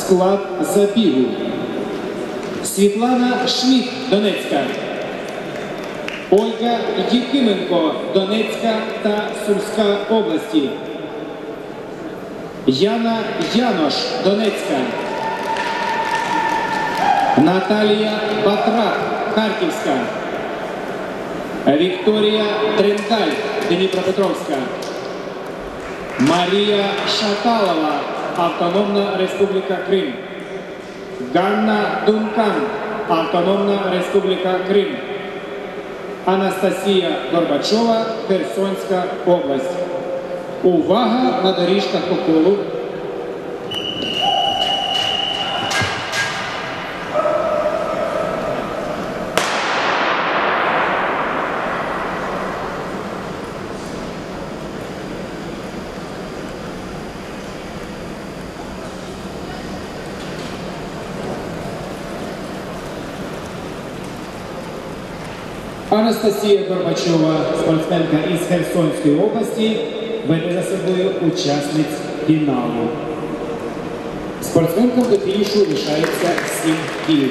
склад забігу. Світлана Шміт, Донецька. Ольга Єкименко, Донецька та Сумська області. Яна Янош, Донецька. Наталія Батрак, Харківська. Вікторія Трендаль, Дніпропетровська. Марія Шаталова, Автономна Республіка Крим. Ганна Дункан, Автономна Республіка Крим. Анастасія Горбачова, Херсонська область. Увага на доріжках по Анастасія Горбачова, спортсменка із Херсонської області, веде за собою учасниць фіналу. Спортсменкам до фінішу лишається 7 днів.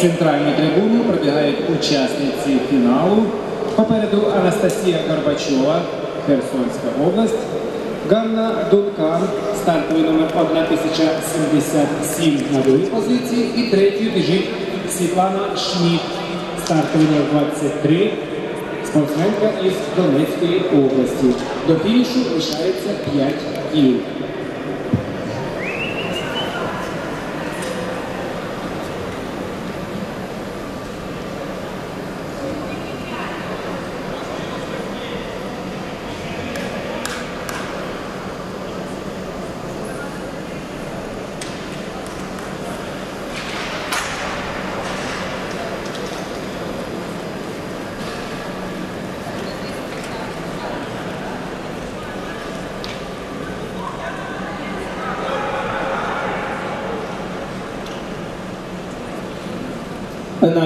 Центральну трибуну пробігають учасниці фіналу. Попереду Анастасія Горбачова, Херсонська область. Ганна Дункан, стартовий номер 1077 на другій позиції. І третьою біжить Світлана Шміт, стартовий номер 23, спортсменка із Донецької області. До фінішу лишається 5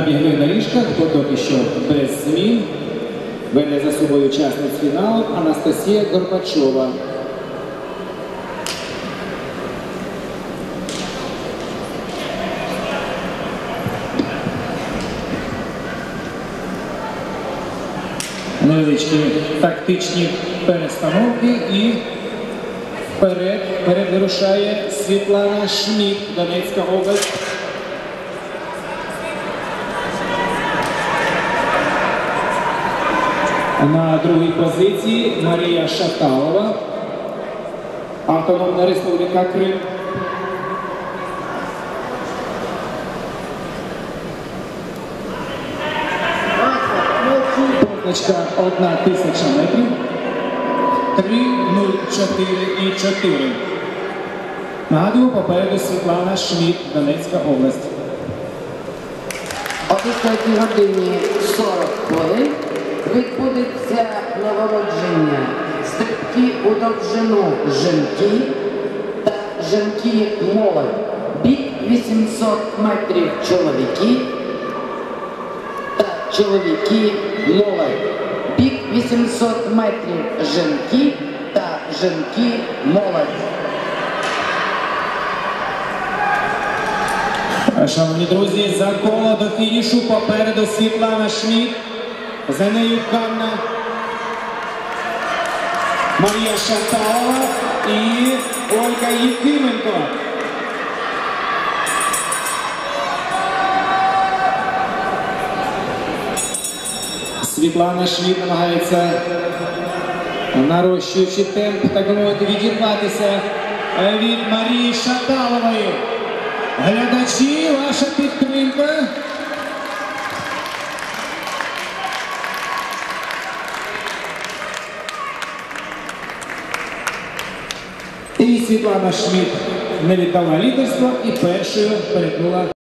днів. На доріжках, хто що без змін, веде за собою учасниць фіналу Анастасія Горбачова. Невеличкі тактичні перестановки і вперед, вперед вирушає Світлана Шміт, Донецька область. На другій позиції Марія Шаталова, Автономна Республіка Крим. Позначка 1 тисяча метрів. 3, 0, 4 і 4. Нагадую, попереду Світлана Шміт, Донецька область. О 10 годині 40 хвилин відбудеться нагородження стрибки у довжину жінки та жінки молодь. Бік 800 метрів чоловіки та чоловіки молодь. Бік 800 метрів жінки та жінки молодь. Шановні друзі, за коло до фінішу попереду Світлана Шміт. За нею Ганна Марія Шанталова і Ольга Єфименко. Світлана Шміт намагається нарощуючи темп, так би мовити, відірватися від Марії Шаталової. Глядачі, ваша підтримка. І Світлана Шмідт не віддала лідерство і першою перетнула